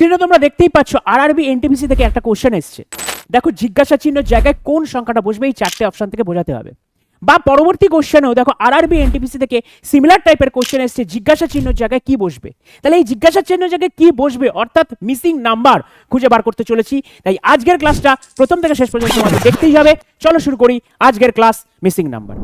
স্ক্রিনে তোমরা দেখতেই পাচ্ছ আরআরবি এনটিপিসি থেকে একটা কোশ্চেন এসছে। দেখো জিজ্ঞাসা চিহ্ন জায়গায় কোন সংখ্যাটা বসবে, এই চারটে অপশন থেকে বোঝাতে হবে। বা পরবর্তী কোশ্চেনেও দেখো আরআরবি এনটিপিসি থেকে সিমিলার টাইপের কোশ্চেন এসছে, জিজ্ঞাসা চিহ্ন জায়গায় কি বসবে? তাহলে এই জিজ্ঞাসা চিহ্ন জায়গায় কি বসবে, অর্থাৎ মিসিং নাম্বার খুঁজে বার করতে চলেছি। তাই আজকের ক্লাসটা প্রথম থেকে শেষ পর্যন্ত দেখতেই হবে। চলো শুরু করি আজকের ক্লাস মিসিং নাম্বার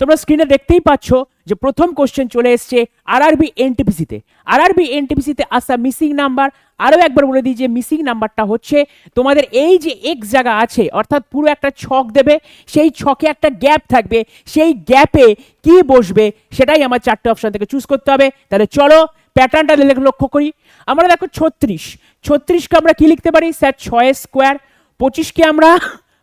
তোমরা স্ক্রিনে দেখতেই পাচ্ছ যে প্রথম কোশ্চেন চলে এসছে আর আরআরবি এনটিপিসিতে আরআরবি এনটিপিসিতে আসা মিসিং নাম্বার আরও একবার বলে দিই যে মিসিং নাম্বারটা হচ্ছে তোমাদের এই যে এক্স জায়গা আছে, অর্থাৎ পুরো একটা ছক দেবে, সেই ছকে একটা গ্যাপ থাকবে, সেই গ্যাপে কি বসবে, সেটাই আমার চারটে অপশান থেকে চুজ করতে হবে। তাহলে চলো প্যাটার্নটা লক্ষ্য করি। আমরা দেখো ছত্রিশ। ছত্রিশকে আমরা কি লিখতে পারি? স্যার ছয়ের স্কোয়ার পঁচিশকে আমরা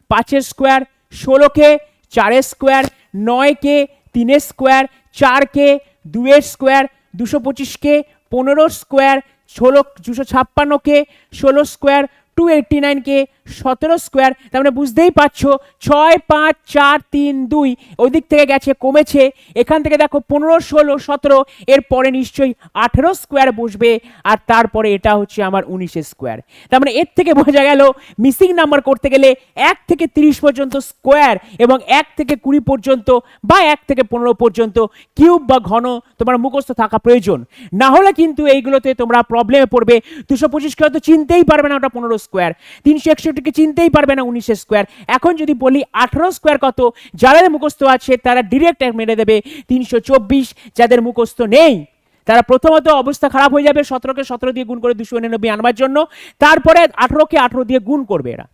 পাঁচের স্কোয়ার ষোলোকে চারের স্কোয়ার নয়কে, তিনের স্কোয়ার চারকে, দুয়ের স্কোয়ার দুশো পঁচিশকে পনেরো স্কোয়ার ষোলো, দুশো ছাপ্পান্নকে, ষোলো স্কোয়ার টু এইট্টি নাইনকে সতেরো স্কোয়ার তার মানে বুঝতেই পারছ, ছয়, পাঁচ, চার, তিন, দুই ওই দিক থেকে গেছে, কমেছে, এখান থেকে দেখো পনেরো, ষোলো, সতেরো এর পরে নিশ্চয়ই আঠেরো স্কোয়ার বসবে, আর তারপরে এটা হচ্ছে আমার উনিশের স্কোয়ার তার মানে এর থেকে বোঝা গেল মিসিং নাম্বার করতে গেলে এক থেকে তিরিশ পর্যন্ত স্কোয়ার এবং এক থেকে কুড়ি পর্যন্ত বা এক থেকে পনেরো পর্যন্ত কিউব বা ঘন তোমার মুখস্থ থাকা প্রয়োজন। না হলে কিন্তু এইগুলোতে তোমরা প্রবলেমে পড়বে। দুশো পঁচিশ পঁচিশকে হয়তো চিনতেই পারবে না ওটা পনেরো স্কোয়ার তিনশো একষট্টি একষট্টিকে চিনতেই পারবে না উনিশের স্কোয়ার এখন যদি বলি আঠারো স্কোয়ার কত, যাদের মুখস্থ আছে তারা ডিরেক্ট মেরে দেবে তিনশো চব্বিশ, যাদের মুখস্থ নেই, তারা প্রথমত অবস্থা খারাপ হয়ে যাবে সতেরোকে সতেরো দিয়ে গুণ করে দুশো উননব্বই আনবার জন্য, তারপরে আঠেরোকে আঠেরো দিয়ে গুণ করবে এরা।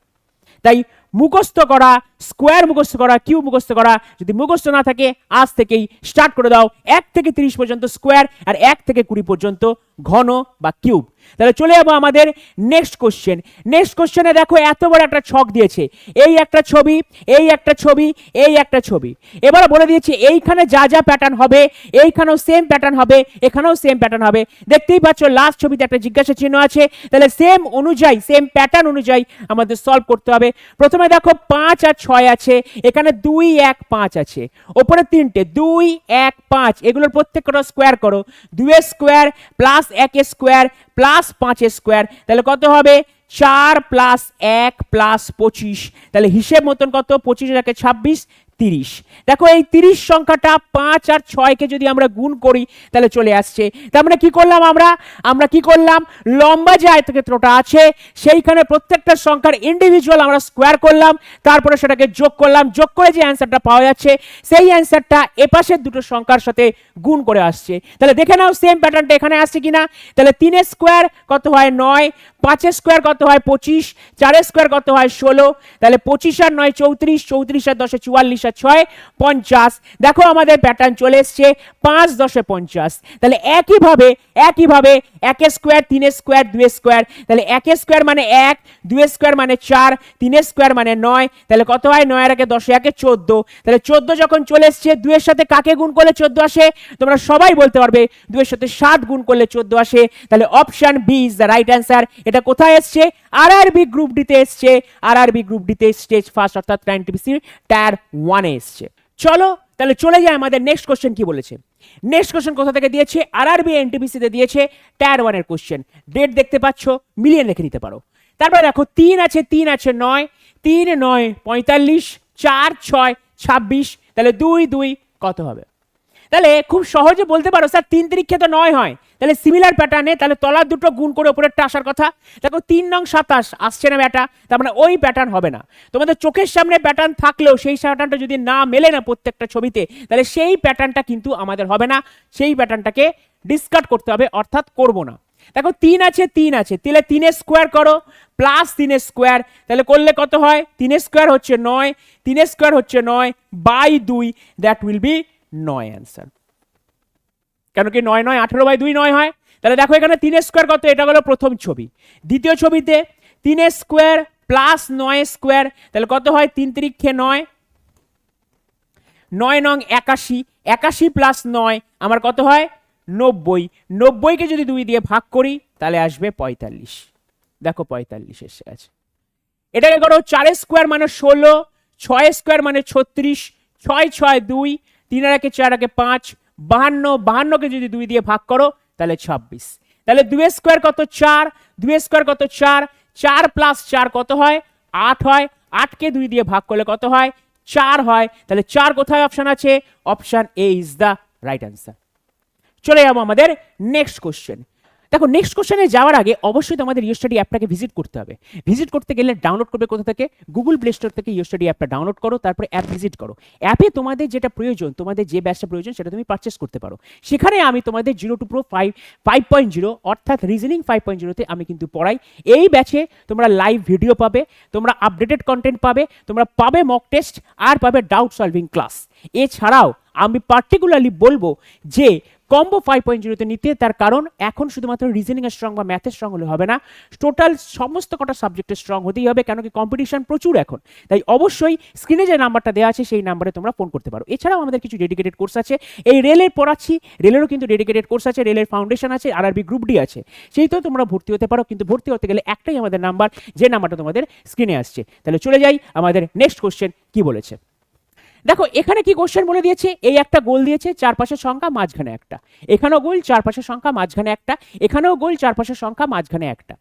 তাই মুখস্থ করা স্কোয়ার মুখস্থ করা কিউ মুখস্থ করা, যদি মুখস্থ না থাকে, আজ থেকেই স্টার্ট করে দাও। এক থেকে তিরিশ পর্যন্ত স্কোয়ার আর এক থেকে কুড়ি পর্যন্ত ঘন বা কিউব। তাহলে চলে যাব আমাদের নেক্সট কোশ্চেন। নেক্সট কোশ্চেনে দেখো এত বড় একটা ছক দিয়েছে। এই একটা ছবি, এই একটা ছবি, এই একটা ছবি। এবার বলে দিয়েছে, এইখানে যা যা প্যাটার্ন হবে, এইখানেও সেম প্যাটার্ন হবে, এখানেও সেম প্যাটার্ন হবে। দেখতেই পাচ্ছ লাস্ট ছবিতে একটা জিজ্ঞাসা চিহ্ন আছে। তাহলে সেম অনুযায়ী সেম প্যাটার্ন অনুযায়ী আমাদের সলভ করতে হবে। প্রথমে দেখো, পাঁচ আর ছয় আছে, এখানে দুই, এক, পাঁচ আছে। ওপরে তিনটে, দুই, এক, পাঁচ। এগুলোর প্রত্যেকটা স্কোয়ার করো। দুয়ের স্কোয়ার প্লাস একের স্কোয়ার প্লাস পাঁচ স্কোয়ার তাহলে কত হবে? চার প্লাস এক প্লাস পঁচিশ। তাহলে হিসেব মতন কত? পঁচিশ একে ছাব্বিশ তিরিশ। দেখো, এই তিরিশ সংখ্যাটা পাঁচ আর ছয়কে যদি আমরা গুণ করি, তাহলে চলে আসছে। তার মানে কি করলাম আমরা? আমরা কি করলাম? লম্বা যে আয়তক্ষেত্রটা আছে, সেইখানে প্রত্যেকটা সংখ্যার ইন্ডিভিজুয়াল আমরা স্কোয়ার করলাম, তারপরে সেটাকে যোগ করলাম। যোগ করে যে অ্যান্সারটা পাওয়া যাচ্ছে, সেই অ্যান্সারটা এপাশের দুটো সংখ্যার সাথে গুণ করে আসছে। তাহলে দেখে নাও সেম প্যাটার্নটা এখানে আসছে কিনা? তাহলে তিনের স্কোয়ার কত হয়? নয়। পাঁচের স্কোয়ার কত হয়? পঁচিশ। চারের স্কোয়ার কত হয়? ষোলো। তাহলে পঁচিশ আর নয়, চৌত্রিশ। চৌত্রিশ আর দশে চুয়াল্লিশ আর ছয় পঞ্চাশ। দেখো আমাদের প্যাটার্ন চলে এসছে পাঁচ দশে পঞ্চাশ। তাহলে একইভাবে একইভাবে একের স্কোয়ার তিনের স্কোয়ার দুয়ের স্কোয়ার তাহলে একের স্কোয়ার মানে এক দুয়ের স্কোয়ার মানে চার তিনের স্কোয়ার মানে নয়। তাহলে কত হয়? নয় আর একে দশে, একে চোদ্দ। তাহলে চোদ্দ যখন চলে এসছে দুয়ের সাথে কাকে গুণ করলে চোদ্দ আসে? তোমরা সবাই বলতে পারবে দুয়ের সাথে সাত গুণ করলে চোদ্দ আসে। তাহলে option B is the right answer এটা কোথায় এসছে? আর আরবি গ্রুপ ডিতে এসছে। আর আরবি গ্রুপ ডিতে স্টেজ ফার্স্ট অর্থাৎ টিপিসি টায়ার ওয়ানে এসছে। চলো, তাহলে চলে যায় আমাদের নেক্সট কোশ্চেন কি বলেছে? নেক্সট কোশ্চেন কোথা থেকে দিয়েছে? আর আর আরবি এনটিপিসিতে দিয়েছে টায়ার ওয়ানের কোশ্চেন ডেট দেখতে পাচ্ছ মিলিয়ে রেখে নিতে পারো। তারপর দেখো, তিন আছে তিন আছে নয়, তিন নয় পঁয়তাল্লিশ, চার ছয়, ছাব্বিশ, তাহলে দুই দুই কত হবে? তাহলে খুব সহজে বলতে পারো, স্যার, তিন তিরিক্ষে তো নয় হয়। তাহলে সিমিলার প্যাটার্নে তাহলে তলার দুটো গুণ করে ওপরেরটা আসার কথা। দেখো, তিন নং সাতাশ, আসছে না ব্যাটা, তার মানে ওই প্যাটার্ন হবে না। তোমাদের চোখের সামনে প্যাটার্ন থাকলেও সেই প্যাটার্নটা যদি না মেলে না প্রত্যেকটা ছবিতে, তাহলে সেই প্যাটার্নটা কিন্তু আমাদের হবে না। সেই প্যাটার্নটাকে ডিসকার্ড করতে হবে, অর্থাৎ করব না। দেখো, তিন আছে তিন আছে, তাহলে তিনের স্কোয়ার করো প্লাস তিনের স্কোয়ার তাহলে করলে কত হয়? তিনের স্কোয়ার হচ্ছে নয়, তিনের স্কোয়ার হচ্ছে নয় বাই দুই দ্যাট উইল বি নয় অ্যান্সার কেন কি নয় নয় আঠেরো বাই দুই নয় হয়? তাহলে দেখো এখানে তিনের স্কোয়ার কত? এটা হলো প্রথম ছবি। দ্বিতীয় ছবিতে তিনের স্কোয়ার প্লাস নয় স্কোয়ার তাহলে কত হয়? তিন তিরিক্ষে নয়। নয় নং একাশি। একাশি প্লাস নয়, আমার কত হয়? নব্বই। নব্বইকে যদি দুই দিয়ে ভাগ করি, তাহলে আসবে পঁয়তাল্লিশ। দেখো পঁয়তাল্লিশ এসে গেছে। এটাকে করো চার স্কোয়ার মানে ষোলো ছয় স্কোয়ার মানে ছত্রিশ, ছয় ছয়, দুই তিন আর একে চার একে পাঁচ, বাহান্ন, বাহান্নকে যদি দুই দিয়ে ভাগ করো, তাহলে ছাব্বিশ। তাহলে দুয়ে স্কোয়ার কত? চার। দুয়ে স্কোয়ার কত? চার। চার প্লাস চার কত হয়? আট হয়। আটকে দুই দিয়ে ভাগ করলে কত হয়? চার হয়। তাহলে চার কোথায় অপশন আছে? Option A is the right answer চলে যাব আমাদের নেক্সট কোশ্চেন দেখো নেক্সট কোশ্চেনে যাওয়ার আগে অবশ্যই তোমাদের ইউ স্টাডি অ্যাপটাকে ভিজিট করতে হবে। ভিজিট করতে গেলে ডাউনলোড করবে কোথা থেকে? গুগল প্লে স্টোর থেকে ইউ স্টাডি অ্যাপটা ডাউনলোড করো, তারপরে অ্যাপ ভিজিট করো। অ্যাপে তোমাদের যেটা প্রয়োজন, তোমাদের যে ব্যাচটা প্রয়োজন, সেটা তুমি পারচেস করতে পারো। সেখানে আমি তোমাদের zero to pro five five point zero অর্থাৎ রিজনিং ফাইভ পয়েন্ট জিরোতে আমি কিন্তু পড়াই। এই ব্যাচে তোমরা লাইভ ভিডিও পাবে, তোমরা আপডেটেড কন্টেন্ট পাবে, তোমরা পাবে মক টেস্ট আর পাবে ডাউট সলভিং ক্লাস এছাড়াও আমি পার্টিকুলারলি বলব যে কম্বো ফাইভ পয়েন্ট জিরোতে নিতে, তার কারণ এখন শুধুমাত্র রিজনিং এর স্ট্রং বা ম্যাথের স্ট্রং হলে হবে না। টোটাল সমস্ত কটা সাবজেক্টের স্ট্রং হতেই হবে কেন কি কম্পিটিশন প্রচুর এখন। তাই অবশ্যই স্ক্রিনে যে নাম্বারটা দেওয়া আছে, সেই নাম্বারে তোমরা ফোন করতে পারো। এছাড়াও আমাদের কিছু ডেডিকেটেড কোর্স আছে। এই রেলের পড়াচ্ছি, রেলেরও কিন্তু ডেডিকেটেড কোর্স আছে, রেলের ফাউন্ডেশন আছে আর আরবি গ্রুপ ডি আছে। সেই তো তোমরা ভর্তি হতে পারো, কিন্তু ভর্তি হতে গেলে একটাই আমাদের নাম্বার যে নাম্বারটা তোমাদের স্ক্রিনে আসছে। তাহলে চলে যাই আমাদের নেক্সট কোশ্চেন কি বলেছে? দেখো, এখানে কি কোশ্চেন বলে দিয়েছে? এই একটা গোল দিয়েছে, চারপাশের সংখ্যা, মাঝখানে একটা। এখানেও গোল, চারপাশের সংখ্যা, মাঝখানে একটা। এখানেও গোল, চারপাশের সংখ্যা, মাঝখানে একটা।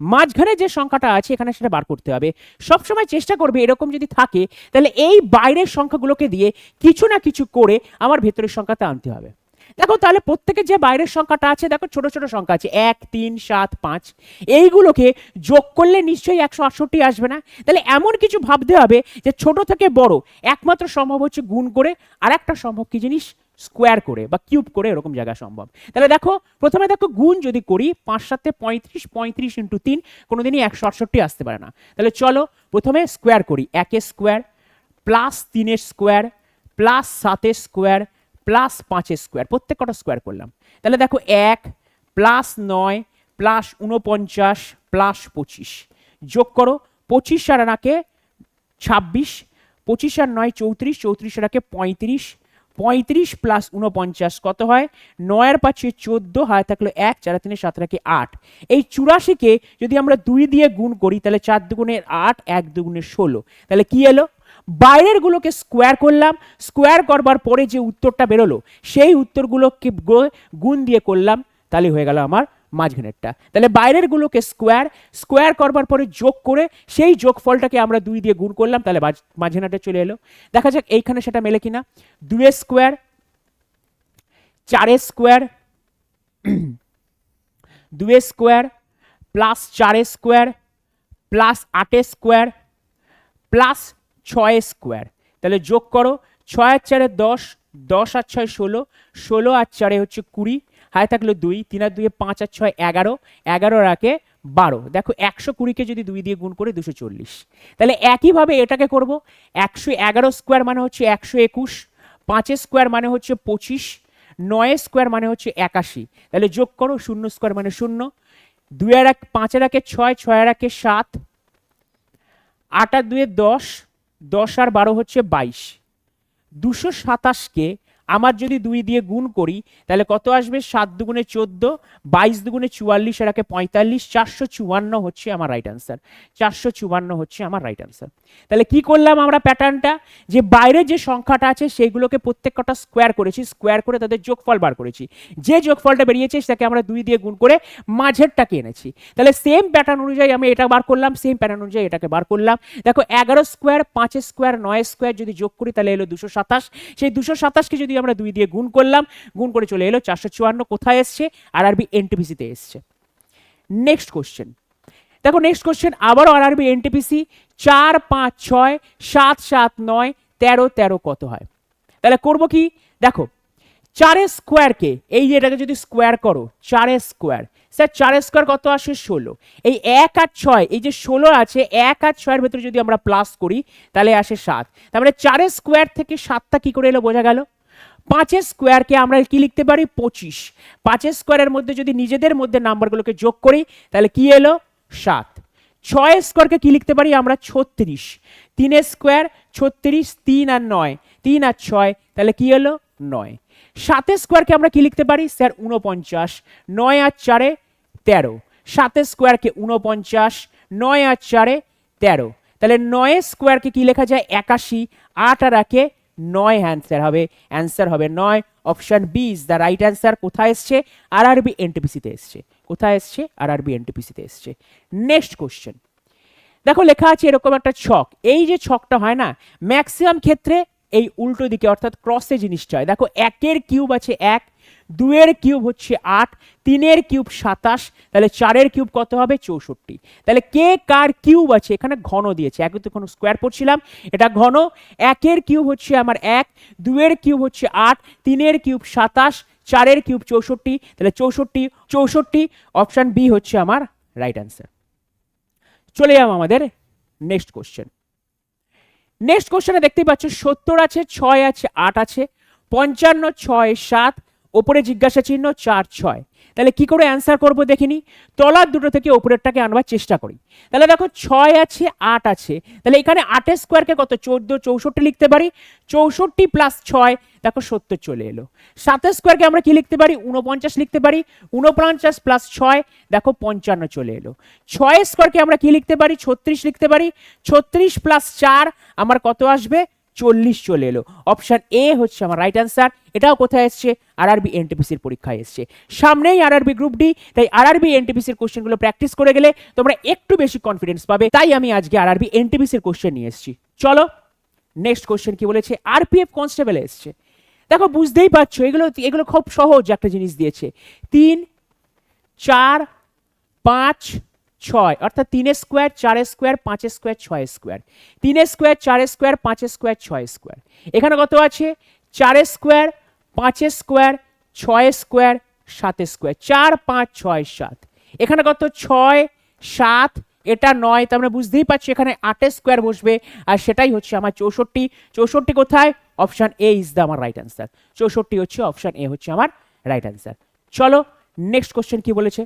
মাঝখানে যে সংখ্যাটা আছে, এখানে সেটা বার করতে হবে। সবসময় চেষ্টা করবে, এরকম যদি থাকে, তাহলে এই বাইরের সংখ্যাগুলোকে দিয়ে কিছু না কিছু করে আমার ভেতরের সংখ্যাটা আনতে হবে। দেখো তাহলে প্রত্যেকের যে বাইরের সংখ্যাটা আছে, দেখো ছোট ছোট সংখ্যা আছে। এক, তিন, সাত, পাঁচ। এইগুলোকে যোগ করলে নিশ্চয়ই একশো আটষট্টি আসবে না? তাহলে এমন কিছু ভাবতে হবে যে ছোট থেকে বড়। একমাত্র সম্ভব হচ্ছে গুণ করে আর একটা সম্ভব কি জিনিস? স্কোয়ার করে বা কিউব করে এরকম জায়গা সম্ভব। তাহলে দেখো, প্রথমে দেখো গুণ যদি করি, পাঁচ, সাতে, পঁয়ত্রিশ পঁয়ত্রিশ ইন্টু তিন, কোনোদিনই একশো আটষট্টি আসতে পারে না। তাহলে চলো প্রথমে স্কোয়ার করি। একের স্কোয়ার, প্লাস তিনের স্কোয়ার, প্লাস সাতের স্কোয়ার প্লাস পাঁচের স্কোয়ার প্রত্যেক কটা স্কোয়ার করলাম। তাহলে দেখো এক প্লাস নয় প্লাস উনপঞ্চাশ প্লাস পঁচিশ। যোগ করো, পঁচিশ আর আনাকে ছাব্বিশ, পঁচিশ আর নয় চৌত্রিশ চৌত্রিশ আর আগে পঁয়ত্রিশ পঁয়ত্রিশ প্লাস উনপঞ্চাশ কত হয়? নয়ের পাঁচে চোদ্দ, হায় থাকল এক, চার তিনে সাত রাখে আট। এই চুরাশিকে যদি আমরা দুই দিয়ে গুণ করি, তাহলে চার দুগুণের আট, এক দুগুণের ষোলো। তাহলে কি এলো? বাইরের গুলোকে স্কোয়ার করলাম স্কোয়ার করবার পরে যে উত্তরটা বেরোলো, সেই উত্তরগুলোকে গুণ দিয়ে করলাম, তাহলে হয়ে গেল আমার মাঝখানেরটা। তাহলে বাইরের গুলোকে স্কোয়ার স্কোয়ার করবার পরে যোগ করে সেই যোগফলটাকে আমরা দুই দিয়ে গুণ করলাম, তাহলে মাঝ- মাঝখানেরটা চলে এলো। দেখা যাক এইখানে সেটা মেলে কিনা। দুয়ের স্কোয়ার চারের স্কোয়ার দুয়ের স্কোয়ার প্লাস চারের স্কোয়ার প্লাস আটের স্কোয়ার প্লাস ছয় স্কোয়ার। তাহলে যোগ করো, ছয় আর চারে দশ দশ আর ছয় ষোলো ষোলো আর চারে হচ্ছে কুড়ি, হায় থাকল দুই, তিন আর দুয়ে পাঁচ আর ছয় এগারো এগারো রাখে বারো। দেখো একশো কুড়িকে যদি দুই দিয়ে গুণ করে দুশো চল্লিশ। তাহলে একইভাবে এটাকে করব, একশো এগারো স্কোয়ার মানে হচ্ছে একশো একুশ পাঁচের স্কোয়ার মানে হচ্ছে পঁচিশ, নয় স্কোয়ার মানে হচ্ছে একাশি। তাহলে যোগ করো, শূন্য স্কোয়ার মানে শূন্য, দুই আর এক পাঁচের একে ছয় ছয় আর একে সাত, আট আর দুয়ে দশ দশ আর বারো হচ্ছে বাইশ। দুশো সাতাশকে আমার যদি দুই দিয়ে গুণ করি, তাহলে কত আসবে? সাত দুগুণে চোদ্দ, বাইশ দুগুণে চুয়াল্লিশ একে পঁয়তাল্লিশ, চারশো চুয়ান্ন হচ্ছে আমার রাইট আনসার চারশো চুয়ান্ন হচ্ছে আমার রাইট আনসার তাহলে কি করলাম আমরা প্যাটার্নটা যে বাইরে যে সংখ্যাটা আছে, সেইগুলোকে প্রত্যেক কটা স্কোয়ার করেছি স্কোয়ার করে তাদের যোগফল বার করেছি। যে যোগফলটা বেরিয়েছে, সেটাকে আমরা দুই দিয়ে গুণ করে মাঝেরটাকে এনেছি। তাহলে সেম প্যাটার্ন অনুযায়ী আমি এটা বার করলাম সেম প্যাটার্ন অনুযায়ী এটাকে বার করলাম। দেখো, এগারো স্কোয়ার পাঁচের স্কোয়ার নয় স্কোয়ার যদি যোগ করি, তাহলে এলো দুশো সাতাশ। সেই দুশো সাতাশকে যদি আমরা দুই দিয়ে গুণ করলাম, গুণ করে চলে এলো চারশো চুয়ান্ন, কোথায় এসছে? আর আরবি এনটিপিসিতে এসছে। নেক্সট কোশ্চেন দেখো নেক্সট কোশ্চেন আবারও আর আরবি এনটিপিসি চার পাঁচ ছয়, সাত সাত নয়, তেরো তেরো কত হয়? তাহলে করব কি? দেখো, চারের স্কোয়ারকে এই যে এটাকে যদি স্কোয়ার করো, চারের স্কোয়ার স্যার চারের স্কোয়ার কত আসে? ষোলো। এই এক আর ছয়, এই যে ষোলো আছে, এক আর ছয়ের ভেতরে যদি আমরা প্লাস করি, তাহলে আসে সাত। তার মানে চারের স্কোয়ার থেকে সাতটা কি করে এলো, বোঝা গেল? পাঁচের স্কোয়ারকে আমরা কি লিখতে পারি? পঁচিশ। পাঁচের স্কোয়ারের মধ্যে যদি নিজেদের মধ্যে নাম্বারগুলোকে যোগ করি, তাহলে কি এলো? সাত। ছয় স্কোয়ারকে কি লিখতে পারি? আমরা ছত্রিশ। তিনের স্কোয়ার ছত্রিশ, তিন আর নয়। তিন আর ছয়, তাহলে কি হলো নয়। সাতের স্কোয়ারকে আমরা কি লিখতে পারি? স্যার উনপঞ্চাশ নয় আর চারে তেরো। সাতের স্কোয়ারকে উনপঞ্চাশ নয় আর চারে তেরো। তাহলে নয়ের স্কোয়ারকে কি লেখা যায়? একাশি। আট আর একে নয় অ্যান্সার হবে অ্যান্সার হবে নয়। Option B is the right answer কোথায় এসছে? আর আরবি এনটিপিসিতে এসছে। কোথায় এসছে? আর আরবি এনটিপিসিতে এসছে। নেক্সট কোশ্চেন দেখো লেখা আছে এরকম একটা ছক। এই যে ছকটা হয় না ম্যাক্সিমাম ক্ষেত্রে এই উল্টো দিকে, অর্থাৎ ক্রসে জিনিসটা হয়। দেখো একের কিউব আছে এক দুয়ের কিউব হচ্ছে আট, তিনের কিউব সাতাশ, তাহলে চারের কিউব কত হবে? চৌষট্টি। তাহলে কে কার কিউব আছে? এখানে ঘন দিয়েছে। একে তো কোনো স্কোয়ার পড়ছিলাম। এটা ঘন। একের কিউব হচ্ছে আমার এক, দুয়ের কিউব হচ্ছে আট, তিনের কিউব সাতাশ, চারের কিউব চৌষট্টি। তাহলে চৌষট্টি চৌষট্টি। অপশান বি হচ্ছে আমার রাইট অ্যান্সার। চলে যাব আমাদের নেক্সট কোশ্চেন। নেক্সট কোশ্চেনে দেখতেই পাচ্ছ, সত্তর আছে, ছয় আছে, আট আছে, পঞ্চান্ন, ছয়, সাত ওপরে জিজ্ঞাসা চিহ্ন চার ছয়। তাহলে কি করে অ্যান্সার করব দেখিনি তলার দুটো থেকে ওপরেরটাকে আনবার চেষ্টা করি। তাহলে দেখো ছয় আছে, আট আছে। তাহলে এখানে আটের স্কোয়ারকে কত? চোদ্দ, চৌষট্টি লিখতে পারি। চৌষট্টি প্লাস ছয়, দেখো সত্তর চলে এলো। সাতের স্কোয়ারকে আমরা কি লিখতে পারি? উনপঞ্চাশ লিখতে পারি। উনপঞ্চাশ প্লাস ছয়, দেখো পঞ্চান্ন চলে এলো। ছয়ের স্কোয়ারকে আমরা কি লিখতে পারি? ছত্রিশ লিখতে পারি। ছত্রিশ প্লাস চার, আমার কত আসবে? চল্লিশ চলে এলো। অপশন এ হচ্ছে আমার রাইট অ্যান্সার এটাও কোথায় এসছে? আর আরআরবি এনটিপিসির পরীক্ষায় এসছে। সামনেই আর আরআরবি গ্রুপ ডি তাই আর আরআরবি এনটিপিসির কোশ্চেনগুলো প্র্যাকটিস করে গেলে তোমরা একটু বেশি কনফিডেন্স পাবে। তাই আমি আজকে আর আরআরবি এনটিপিসির কোশ্চেন নিয়ে এসেছি। চলো নেক্সট কোশ্চেন কি বলেছে? আরপিএফ কনস্টেবল এসছে। দেখো, বুঝতেই পারছ, এগুলো এগুলো খুব সহজ একটা জিনিস দিয়েছে। তিন, চার, পাঁচ ছয়, অর্থাৎ তিনের স্কোয়ার চারের স্কোয়ার পাঁচের স্কোয়ার ছয়ের স্কোয়ার তিনের স্কোয়ার চারের স্কোয়ার পাঁচের স্কোয়ার ছয় স্কোয়ার এখানে কত আছে? চারের স্কোয়ার পাঁচের স্কোয়ার ছয়ের স্কোয়ার সাতের স্কোয়ার চার, পাঁচ, ছয়, সাত। এখানে কত? ছয়, সাত, এটা নয়, তার মানে বুঝতেই পারছি এখানে আটের স্কোয়ার বসবে, আর সেটাই হচ্ছে আমার চৌষট্টি। চৌষট্টি কোথায়? অপশান এ ইজ দ্য আমার রাইট অ্যান্সার চৌষট্টি হচ্ছে অপশান এ হচ্ছে আমার রাইট অ্যান্সার চলো নেক্সট কোশ্চেন কি বলেছে?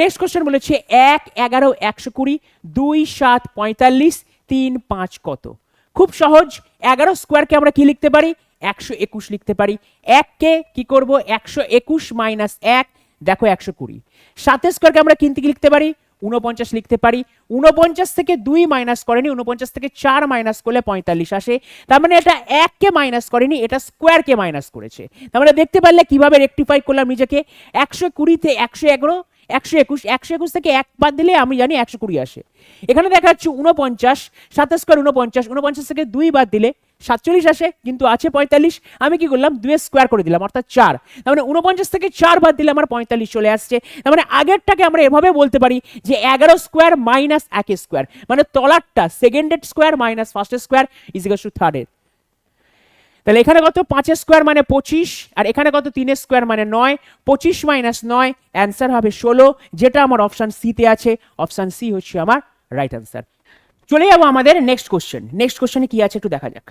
নেক্সট কোশ্চেন বলেছে এক, এগারো, একশো কুড়ি, দুই, সাত, পঁয়তাল্লিশ, তিন, পাঁচ কত? খুব সহজ, এগারো স্কোয়ারকে আমরা কি লিখতে পারি? একশো একুশ লিখতে পারি। এককে কি করব? একশো একুশ মাইনাস এক, দেখো একশো কুড়ি। সাতের স্কোয়ারকে আমরা কিন্তু কি লিখতে পারি? উনপঞ্চাশ লিখতে পারি। উনপঞ্চাশ থেকে দুই মাইনাস করেনি উনপঞ্চাশ থেকে চার মাইনাস করলে পঁয়তাল্লিশ আসে। তার মানে এটা এককে মাইনাস করেনি, এটা স্কোয়ারকে মাইনাস করেছে। তার মানে দেখতে পারলে কীভাবে রেকটিফাই করলাম নিজেকে? একশো কুড়িতে একশো এগারো একশো একুশ একশো একুশ থেকে এক বাদ দিলে আমি জানি একশো কুড়ি আসে। এখানে দেখা যাচ্ছে উনপঞ্চাশ সাতাশ স্কোয়ার উনপঞ্চাশ উনপঞ্চাশ থেকে দুই বাদ দিলে সাতচল্লিশ আসে, কিন্তু আছে পঁয়তাল্লিশ। আমি কি করলাম? দুয়ে স্কোয়ার করে দিলাম, অর্থাৎ চার। তার মানে উনপঞ্চাশ থেকে চার বাদ দিলে আমার পঁয়তাল্লিশ চলে আসছে। তার মানে আগেরটাকে আমরা এভাবে বলতে পারি যে এগারো স্কোয়ার মাইনাস এক স্কোয়ার। মানে তলারটা সেকেন্ডের স্কোয়ার মাইনাস ফার্স্টের স্কোয়ার ইজিকাল টু থার্ডের তাহলে এখানে কত? পাঁচের স্কোয়ার মানে পঁচিশ, আর এখানে কত? তিনের স্কোয়ার মানে নয়। পঁচিশ মাইনাস নয় অ্যান্সার হবে ষোলো, যেটা আমার অপশান সিতে আছে। অপশান সি হচ্ছে আমার রাইট অ্যান্সার চলে যাব আমাদের নেক্সট কোশ্চেন নেক্সট কোশ্চেনে কি আছে একটু দেখা যাক।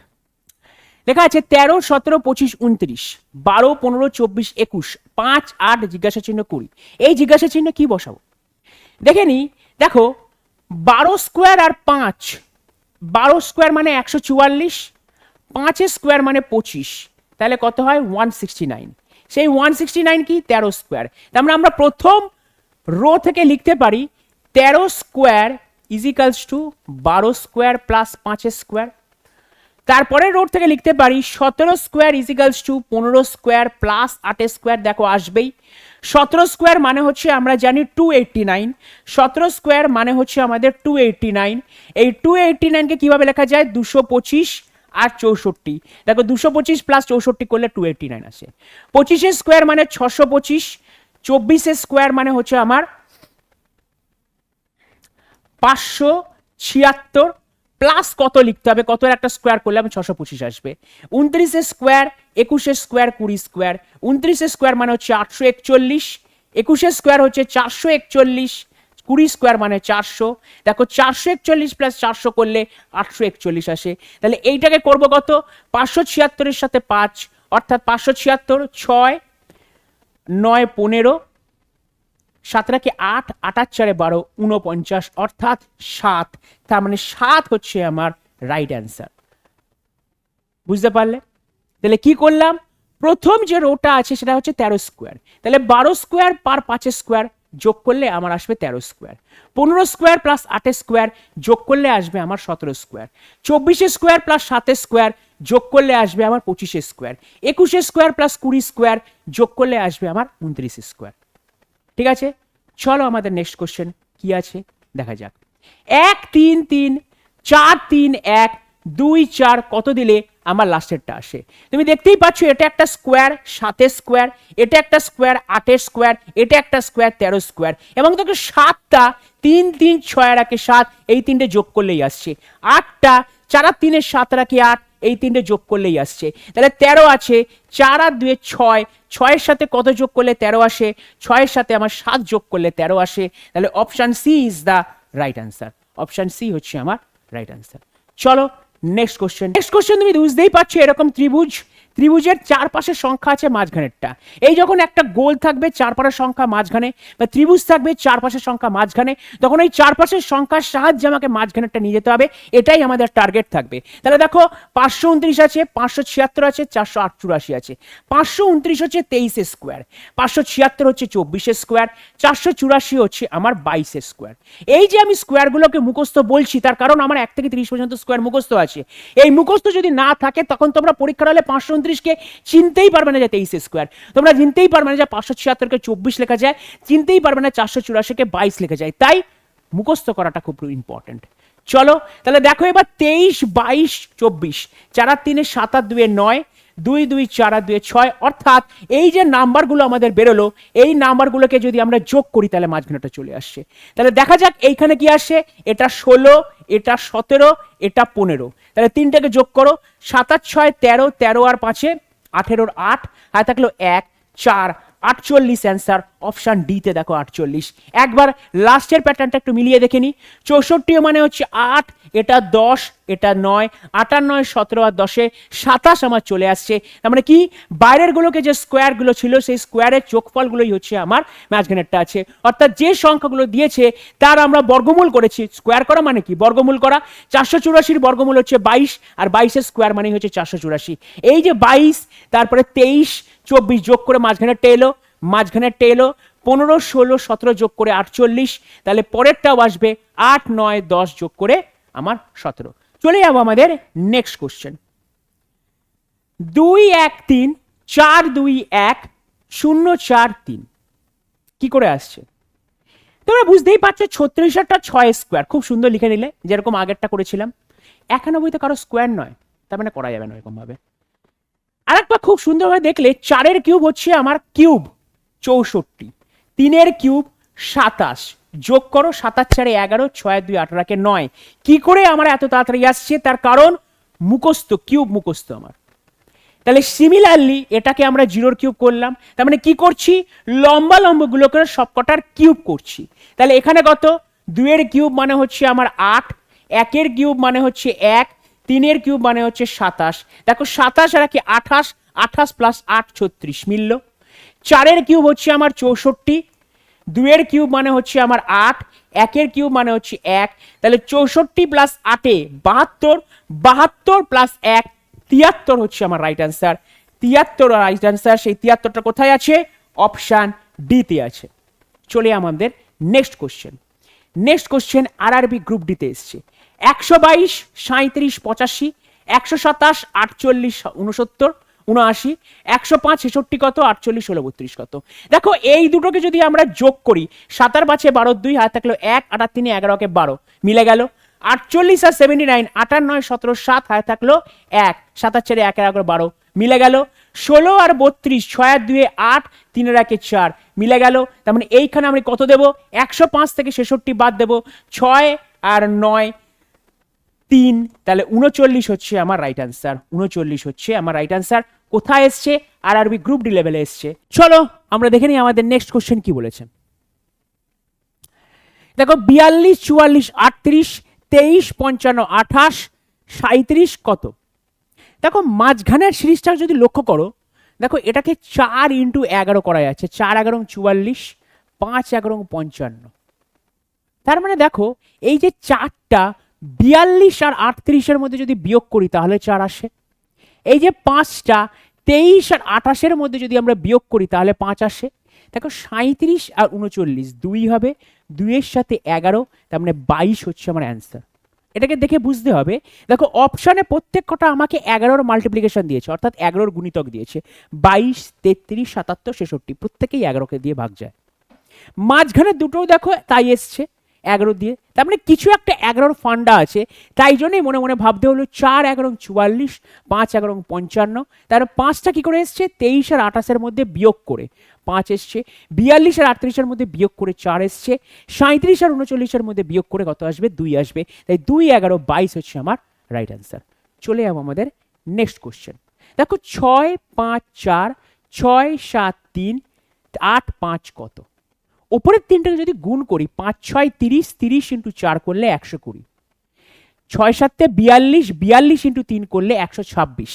লেখা আছে তেরো, সতেরো, পঁচিশ, উনত্রিশ, বারো, পনেরো, চব্বিশ, একুশ, পাঁচ, আট, জিজ্ঞাসা চিহ্ন কুড়ি। এই জিজ্ঞাসা চিহ্ন কি বসাবো? দেখে নি, দেখো, বারো স্কোয়ার আর পাঁচ। বারো স্কোয়ার মানে একশো চুয়াল্লিশ পাঁচের স্কোয়ার মানে পঁচিশ। তাহলে কত হয়? ওয়ান সিক্সটি নাইন সেই ওয়ান সিক্সটি নাইন কি? তেরো স্কোয়ার তার মানে আমরা প্রথম রো থেকে লিখতে পারি, তেরো স্কোয়ার ইজিক্যালস টু বারো স্কোয়ার প্লাস পাঁচের স্কোয়ার তারপরে রোড থেকে লিখতে পারি, সতেরো স্কোয়ার ইজিক্যালস টু পনেরো স্কোয়ার প্লাস আটের স্কোয়ার দেখো, আসবেই। সতেরো স্কোয়ার মানে হচ্ছে, আমরা জানি টু এইটটি নাইন সতেরো স্কোয়ার মানে হচ্ছে আমাদের টু এইটটি নাইন এই টু এইটটি নাইনকে কীভাবে লেখা যায়? দুশো পঁচিশ। আর চৌষট্টি। দেখো, দুশো পঁচিশ প্লাস চৌষট্টি করলে টু এইটটি নাইন আসে। পঁচিশের স্কোয়ার মানে ছশো পঁচিশ চব্বিশের স্কোয়ার মানে হচ্ছে আমার পাঁচশো ছিয়াত্তর প্লাস কত লিখতে হবে? কত একটা স্কোয়ার করলে আমি ছশো পঁচিশ আসবে। উনত্রিশের স্কোয়ার একুশের স্কোয়ার কুড়ি স্কোয়ার উনত্রিশের স্কোয়ার মানে হচ্ছে আটশো একচল্লিশ একুশের স্কোয়ার হচ্ছে চারশো একচল্লিশ কুড়ি স্কোয়ার মানে চারশো। দেখো, চারশো একচল্লিশ প্লাস চারশো করলে আটশো একচল্লিশ আসে। তাহলে এইটাকে করব কত? পাঁচশো ছিয়াত্তরের সাথে পাঁচ, অর্থাৎ পাঁচশো ছিয়াত্তর, ছয়, নয়, পনেরো সাতটাকে আট, আটার চারে বারো উনপঞ্চাশ অর্থাৎ সাত। তার মানে সাত হচ্ছে আমার রাইট অ্যান্সার বুঝতে পারলে? তাহলে কি করলাম? প্রথম যে রোটা আছে সেটা হচ্ছে তেরো স্কোয়ার তাহলে বারো স্কোয়ার পার পাঁচের স্কোয়ার যোগ করলে আমার আসবে তেরো স্কোয়ার পনেরো স্কোয়ার প্লাস আটের স্কোয়ার যোগ করলে আসবে আমার সতেরো স্কোয়ার চব্বিশের স্কোয়ার প্লাস সাতের স্কোয়ার যোগ করলে আসবে আমার পঁচিশের স্কোয়ার একুশের স্কোয়ার প্লাস কুড়ি স্কোয়ার যোগ করলে আসবে আমার উনত্রিশ স্কোয়ার ঠিক আছে? চলো আমাদের নেক্সট কোশ্চেন কি আছে? দেখা যাক। এক, তিন তিন, চার, তিন, এক দুই চার কত দিলে আমার লাস্টেরটা আসে? তুমি দেখতেই পাচ্ছ এটা একটা স্কোয়ার সাতের স্কোয়ার এটা একটা স্কোয়ার আটের স্কোয়ার এটা একটা স্কোয়ার তেরো স্কোয়ার এবং দেখো সাতটা, তিন তিন ছয় রাখে সাত, এই তিনটে যোগ করলেই আসছে। আটটা, চার আর তিনের সাত রাখে আট, এই তিনটে যোগ করলেই আসছে। তাহলে তেরো আছে, চার আর দুয়ে ছয়, ছয়ের সাথে কত যোগ করলে তেরো আসে? ছয়ের সাথে আমার সাত যোগ করলে তেরো আসে। তাহলে option C is the right answer option C হচ্ছে আমার রাইট অ্যান্সার চলো নেক্সট কোশ্চেন নেক্সট কোশ্চেন তুমি বুঝতেই পারছ এরকম ত্রিভুজ। ত্রিভুজের চারপাশের সংখ্যা আছে মাঝখানেরটা। এই যখন একটা গোল থাকবে চারপাশের সংখ্যা মাঝখানে, বা ত্রিভুজ থাকবে চারপাশের সংখ্যা মাঝখানে, তখন এই চারপাশের সংখ্যার সাহায্যে আমাকে মাঝখানেরটা নিয়ে যেতে হবে, এটাই আমাদের টার্গেট থাকবে। তাহলে দেখো, পাঁচশো উনত্রিশ আছে, পাঁচশো ছিয়াত্তর আছে, চারশো আটচুরাশি আছে। পাঁচশো উনত্রিশ হচ্ছে তেইশের স্কোয়ার পাঁচশো ছিয়াত্তর হচ্ছে চব্বিশের স্কোয়ার চারশো চুরাশি হচ্ছে আমার বাইশের স্কোয়ার এই যে আমি স্কোয়ারগুলোকে মুখস্থ বলছি, তার কারণ আমার এক থেকে তিরিশ পর্যন্ত স্কোয়ার মুখস্থ আছে। এই মুখস্থ যদি না থাকে, তখন তোমরা পরীক্ষার হলে পাঁচশো উনত্রিশকে চিনতেই পারবে না যে তেইশ স্কোয়ার। তোমরা চিনতেই পারবে না যে পাঁচশো ছিয়াত্তরকে চব্বিশ লেখা যায়, চিনতেই পারবে না চারশো চুরাশিকে বাইশ লেখা যায়। তাই মুখস্থ করাটা খুব ইম্পর্টেন্ট চলো, তাহলে দেখো এবার তেইশ, বাইশ, চব্বিশ। চার আর তিনে সাত আর দুয়ে নয় দুই দুই চার আর দুই ছয়। অর্থাৎ এই যে নাম্বারগুলো আমাদের বেরোলো, এই নাম্বারগুলোকে যদি আমরা যোগ করি, তাহলে মাঝখানেটা চলে আসছে। তাহলে দেখা যাক এইখানে কি আসে। এটা ষোলো, এটা সতেরো, এটা পনেরো। তাহলে তিনটাকে যোগ করো, সাতাশ ছয়, তেরো তেরো আর পাঁচে, আঠেরোর আট, আর থাকল এক, চার, আটচল্লিশ অ্যান্সার অপশান ডিতে দেখো আটচল্লিশ। একবার লাস্টের প্যাটার্নটা একটু মিলিয়ে দেখে নি। চৌষট্টিও মানে হচ্ছে আট, এটা দশ, এটা নয় আটার নয় সতেরো আর দশে সাতাশ আমার চলে আসছে। তার মানে কি? বাইরের গুলোকে যে স্কোয়ারগুলো ছিল, সেই স্কোয়ারের যোগফলগুলোই হচ্ছে আমার মাঝখানেরটা আছে। অর্থাৎ যে সংখ্যাগুলো দিয়েছে, তার আমরা বর্গমূল করেছি। স্কোয়ার করা মানে কি? বর্গমূল করা। চারশো চুরাশির বর্গমূল হচ্ছে বাইশ, আর বাইশের স্কোয়ার মানে হচ্ছে চারশো চুরাশি। এই যে বাইশ, তারপরে তেইশ, চব্বিশ যোগ করে মাঝখানেরটা এলো। মাঝখানেরটা এলো পনেরো, ষোলো, সতেরো যোগ করে আটচল্লিশ, তাহলে পরেরটাও আসবে আট, নয়, দশ যোগ করে আমার সতেরো। চলে যাব আমাদের নেক্সট কোশ্চেন দুই, এক, তিন, চার, দুই, এক, শূন্য, চার, তিন। কি করে আসছে? তোমরা বুঝতেই পারছ ছত্রিশ একটা ছয় স্কোয়ার খুব সুন্দর লিখে নিলে, যেরকম আগেরটা করেছিলাম। একানব্বইতে কারও স্কোয়ার নয়, তার মানে করা যাবে না এরকম ভাবে আরেকবার খুব সুন্দরভাবে দেখলে চারের কিউব হচ্ছে আমার কিউব চৌষট্টি। তিনের কিউব সাতাশ। যোগ করো সাতাশ চারে এগারো, ছয়, দুই আঠারোকে নয়। কি করে আমার এত তাড়াতাড়ি আসছে? তার কারণ মুখস্থ, কিউব মুখস্থ আমার। তাহলে সিমিলারলি এটাকে আমরা জিরোর কিউব করলাম। তার মানে কি করছি? লম্বা লম্বগুলোকে সবকটার কিউব করছি। তাহলে এখানে কত? দুইয়ের কিউব মানে হচ্ছে আমার আট, একের কিউব মানে হচ্ছে এক, তিনের কিউব মানে হচ্ছে সাতাশ। দেখো সাতাশ আর কি আঠাশ আঠাশ প্লাস আট, ছত্রিশ মিলল। চারের কিউব হচ্ছে আমার চৌষট্টি, দুইয়ের কিউব মানে হচ্ছে আমার আট, একের কিউব মানে হচ্ছে এক। তাহলে চৌষট্টি প্লাস আটে বাহাত্তর বাহাত্তর প্লাস এক, তিয়াত্তর হচ্ছে আমার রাইট অ্যান্সার তিয়াত্তর রাইট অ্যান্সার সেই তিয়াত্তরটা কোথায় আছে? অপশান ডিতে আছে। চলে আমাদের next question next question RRB group ডিতে এসছে। একশো বাইশ সাঁত্রিশ পঁচাশি, একশো সাতাশ, আটচল্লিশ উনসত্তর উনআশি একশো পাঁচ, ছেষট্টি কত, আটচল্লিশ ষোলো, বত্রিশ কত। দেখো, এই দুটোকে যদি আমরা যোগ করি, সাতার পাঁচে বারো, দুই হাত থাকল এক, আটার তিনে এগারোকে বারো, মিলে গেল। আটচল্লিশ আর সেভেন্টি নাইন আটার নয়, সতেরো, সাত হাতে থাকল এক, সাতার চারে এক এগারো, বারো, মিলে গেল। ষোলো আর বত্রিশ, ছয় আর দুয়ে আট, তিনের একে চার, মিলে গেল। তার মানে এইখানে আমি কত দেবো? একশো পাঁচ থেকে ছেষট্টি বাদ দেবো। ছয় আর নয় তিন, তাহলে উনচল্লিশ হচ্ছে আমার রাইট অ্যান্সার উনচল্লিশ হচ্ছে আমার রাইট অ্যান্সার কোথায় এসছে? আর আরবি গ্রুপ ডি লেভেলে এসছে। চলো, আমরা দেখে নিই আমাদের নেক্সট কোশ্চেন কি বলেছে। দেখো, বিয়াল্লিশ, চুয়াল্লিশ, আটত্রিশ, তেইশ, পঞ্চান্ন, আঠাশ সাঁত্রিশ কত? দেখো, মাঝখানের সিরিজটা যদি লক্ষ্য করো, দেখো, এটাকে চার ইন্টু এগারো করা যাচ্ছে চার এগারো চুয়াল্লিশ, পাঁচ এগারো পঞ্চান্ন। তার মানে দেখো, এই যে চারটা বিয়াল্লিশ আর আটত্রিশের মধ্যে যদি বিয়োগ করি, তাহলে চার আসে। এই যে পাঁচটা, তেইশ আর আঠাশের মধ্যে যদি আমরা বিয়োগ করি, তাহলে পাঁচ আসে। দেখো সাঁত্রিশ আর উনচল্লিশ, দুই হবে, দুইয়ের সাথে এগারো, তার মানে বাইশ হচ্ছে আমার অ্যান্সার এটাকে দেখে বুঝতে হবে, দেখো অপশানে প্রত্যেক কটা আমাকে এগারোর মাল্টিপ্লিকেশন দিয়েছে, অর্থাৎ এগারোর গুণিতক দিয়েছে। বাইশ, তেত্রিশ, সাতাত্তর, ছেষট্টি, প্রত্যেকেই এগারোকে দিয়ে ভাগ যায়। মাঝখানে দুটোও দেখো তাই এসছে। এগারো দিয়ে। তার মানে কিছু একটা এগারোর ফান্ডা আছে। তাই জন্যই মনে মনে ভাবতে হলো চার এগারো চুয়াল্লিশ, পাঁচ এগারো পঞ্চান্ন। তার পাঁচটা কী করে এসছে? তেইশ আর আঠাশের মধ্যে বিয়োগ করে পাঁচ এসছে। বিয়াল্লিশ আর আটত্রিশের মধ্যে বিয়োগ করে চার এসছে। সাঁত্রিশ আর উনচল্লিশের মধ্যে বিয়োগ করে কত আসবে? দুই আসবে। তাই দুই এগারো বাইশ হচ্ছে আমার রাইট অ্যান্সার চলে যাব আমাদের নেক্সট কোশ্চেন দেখো ছয় পাঁচ চার, ছয় সাত তিন, আট পাঁচ কত? ওপরের তিনটাকে যদি গুণ করি, পাঁচ, ছয়, তিরিশ তিরিশ ইন্টু চার করলে একশো কুড়ি। ছয় সাতে বিয়াল্লিশ বিয়াল্লিশ ইন্টু তিন করলে একশো ছাব্বিশ।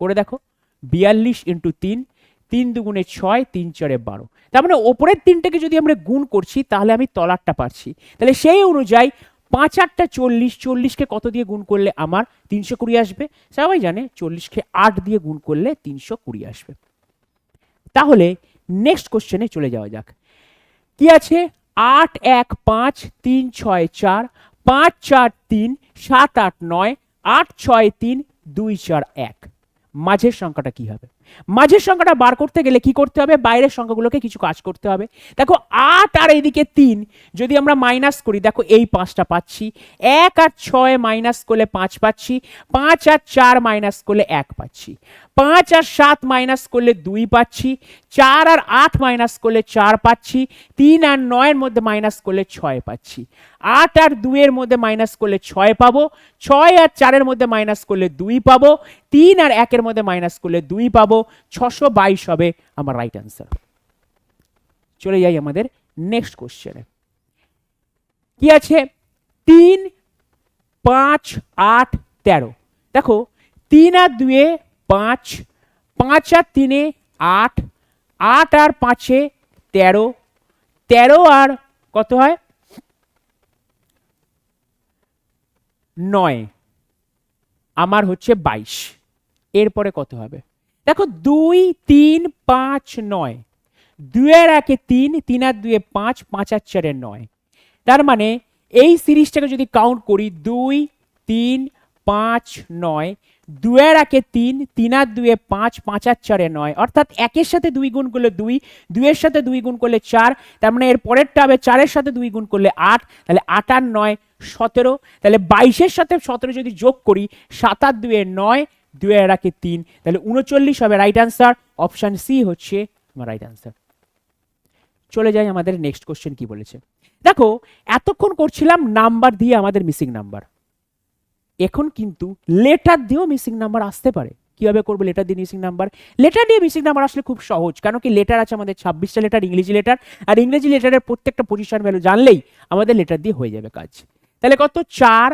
করে দেখো, বিয়াল্লিশ ইন্টু তিন তিন দুগুণে ছয়, তিন চারে বারো। তার মানে ওপরের তিনটাকে যদি আমরা গুণ করছি, তাহলে আমি তলারটা পারছি তাহলে সেই অনুযায়ী পাঁচ আটটা চল্লিশ, চল্লিশকে কত দিয়ে গুণ করলে আমার তিনশো কুড়ি আসবে? সবাই জানে, চল্লিশকে আট দিয়ে গুণ করলে তিনশো কুড়ি আসবে। তাহলে নেক্সট কোশ্চেনে চলে যাওয়া যাক। কি আছে? আট, এক, পাঁচ, তিন, ছয়, চার, পাঁচ, চার, তিন, সাত, আট, নয়, আট, ছয়, তিন, দুই, চার, এক। মাঝের সংখ্যাটা কি হবে? মাঝের সংখ্যাটা বার করতে গেলে কি করতে হবে? বাইরের সংখ্যাগুলোকে কিছু কাজ করতে হবে। দেখো, আট আর এইদিকে তিন, যদি আমরা মাইনাস করি, দেখো এই পাঁচটা পাচ্ছি। এক আর ছয় মাইনাস করলে পাঁচ পাচ্ছি। পাঁচ আর চার মাইনাস করলে এক পাচ্ছি। পাঁচ আর সাত মাইনাস করলে দুই পাচ্ছি। চার আর আট মাইনাস করলে চার পাচ্ছি। তিন আর নয়ের মধ্যে মাইনাস করলে ছয় পাচ্ছি। আট আর দুইয়ের মধ্যে মাইনাস করলে ছয় পাবো। ছয় আর চারের মধ্যে মাইনাস করলে দুই পাবো। তিন আর একের মধ্যে মাইনাস করলে দুই পাবো, ছশো বাইশ হবে আমার রাইট অ্যান্সার চলে যাই আমাদের নেক্সট কোশ্চেনে কি আছে? তিন, পাঁচ, আট, তেরো। দেখো, তিন আর দুয়ে পাঁচ পাঁচ আর তিনে আট আট আর পাঁচে তেরো। তেরো আর কত হয়? নয়। আমার হচ্ছে বাইশ। এরপরে কত হবে? দেখো, দুই, তিন, পাঁচ, নয়। দুয়ের একে তিন তিন আর দুয়ে পাঁচ পাঁচ আর চারে নয়। তার মানে এই সিরিজটাকে যদি কাউন্ট করি, দুই, তিন, পাঁচ, নয় দুয়ের একে তিন তিন আর দুয়ে পাঁচ পাঁচ আর চারে নয়, অর্থাৎ একের সাথে দুই গুণ করলে দুই, দুইয়ের সাথে দুই গুণ করলে চার, তার মানে এর পরেরটা হবে চারের সাথে দুই গুণ করলে আট, তাহলে আট আর নয়, সতেরো, তাহলে বাইশের সাথে সতেরো যদি যোগ করি, সাত আর দুয়ে নয় দুয়ের একে তিন। তাহলে উনচল্লিশ হবে রাইট আনসার অপশান সি হচ্ছে আমার রাইট আনসার চলে যাই আমাদের নেক্সট কোশ্চেন কি বলেছে। দেখো, এতক্ষণ করছিলাম নাম্বার দিয়ে আমাদের মিসিং নাম্বার এখন কিন্তু লেটার দিয়েও মিসিং নাম্বার আসতে পারে। কীভাবে করব লেটার দিয়ে মিসিং নাম্বার লেটার দিয়ে মিসিং নাম্বার আসলে খুব সহজ কেন কি লেটার আছে আমাদের ছাব্বিশটা লেটার ইংরেজি লেটার আর ইংরেজি লেটারের প্রত্যেকটা পজিশন ভ্যালু জানলেই আমাদের লেটার দিয়ে হয়ে যাবে কাজ। তাহলে কত? চার,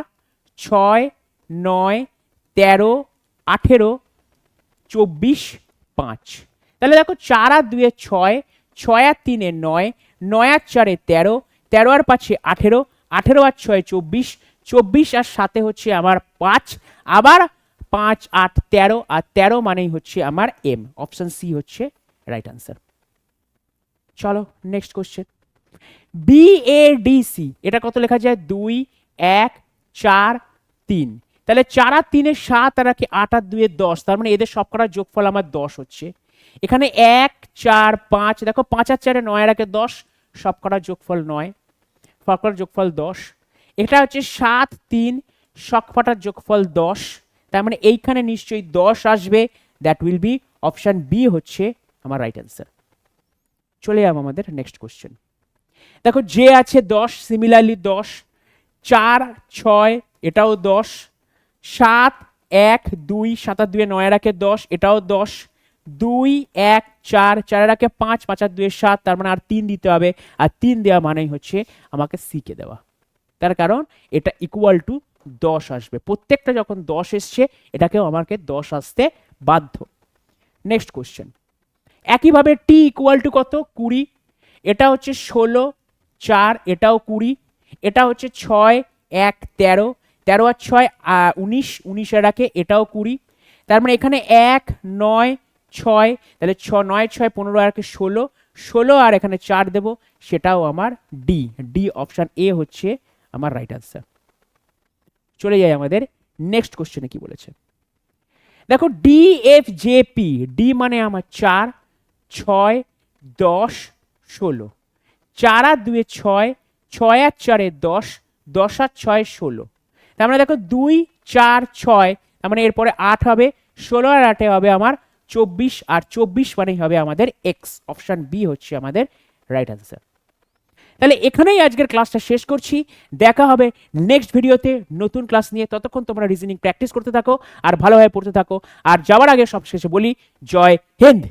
ছয়, নয়, তেরো আঠেরো, চব্বিশ, পাঁচ। তাহলে দেখো চার আর দুয়ে ছয় ছয় আর তিনে নয় নয় আর চারে তেরো তেরো আর পাঁচে আঠেরো আঠেরো আর ছয় চব্বিশ চব্বিশ আর সাথে হচ্ছে আমার পাঁচ, আবার পাঁচ, আট, তেরো, আর তেরো মানেই হচ্ছে আমার এম। অপশন সি হচ্ছে রাইট আনসার। চলো next question. B A D C, এটা কত লেখা যায়? দুই, এক, চার, তিন। তাহলে চার আর তিনের সাত, আর কি আট আর দুয়ের দশ, তার মানে এদের সব করার যোগফল আমার দশ হচ্ছে। এখানে এক, চার, পাঁচ, দেখো পাঁচ আর চারে নয়, আর একে দশ সব করার যোগফল নয় সব করার যোগফল দশ। এটা হচ্ছে সাত, তিন, সবকটার যোগফল দশ, তার মানে এইখানে নিশ্চয়ই দশ আসবে। That will be option B হচ্ছে আমার রাইট অ্যান্সার চলে যাব আমাদের নেক্সট কোশ্চেন দেখো যে আছে দশ সিমিলারলি দশ, চার, ছয়, এটাও দশ সাত, এক, দুই, সাত আর দুয়ে নয় রাখে দশ, এটাও দশ। দুই, এক, চার চারের রাখে পাঁচ পাঁচ আর দুয়ে সাত, তার মানে আর তিন দিতে হবে। আর তিন দেওয়া মানেই হচ্ছে আমাকে সিকে দেওয়া। তার কারণ এটা ইকুয়াল টু দশ আসবে। প্রত্যেকটা যখন দশ এসছে, এটাকেও আমাকে দশ আসতে বাধ্য। নেক্সট কোশ্চেন একইভাবে টি ইকুয়াল টু কত? কুড়ি। এটা হচ্ছে ষোলো, চার, এটাও কুড়ি। এটা হচ্ছে ছয়, এক, তেরো। তেরো আর ছয় উনিশ উনিশে রাখে এটাও কুড়ি। তার মানে এখানে এক, নয়, ছয়, তাহলে ছ, নয়, ছয়, পনেরো, আর ষোলো ষোলো আর এখানে চার দেবো, সেটাও আমার ডি ডি অপশান এ হচ্ছে আমার রাইট আনসার চলে যাই আমাদের নেক্সট কোশ্চেনে কি বলেছে? দেখো D F J P D মানে আমার চার, ছয়, দশ, ষোলো। চার আর দুয়ে ছয় ছয় আর চারে দশ দশ আর ছয়, ষোলো। তার মানে দেখো দুই, চার, ছয়, তার মানে এরপরে আট হবে, ষোলো আর আটে হবে আমার চব্বিশ, আর চব্বিশ মানেই হবে আমাদের এক্স অপশান বি হচ্ছে আমাদের রাইট অ্যান্সার তাহলে এখানেই আজকের ক্লাসটা শেষ করছি। দেখা হবে নেক্সট ভিডিওতে নতুন ক্লাস নিয়ে। ততক্ষণ তোমরা রিজনিং প্র্যাকটিস করতে থাকো আর ভালোভাবে পড়তে থাকো। আর যাওয়ার আগে সবশেষে বলি, জয় হিন্দ!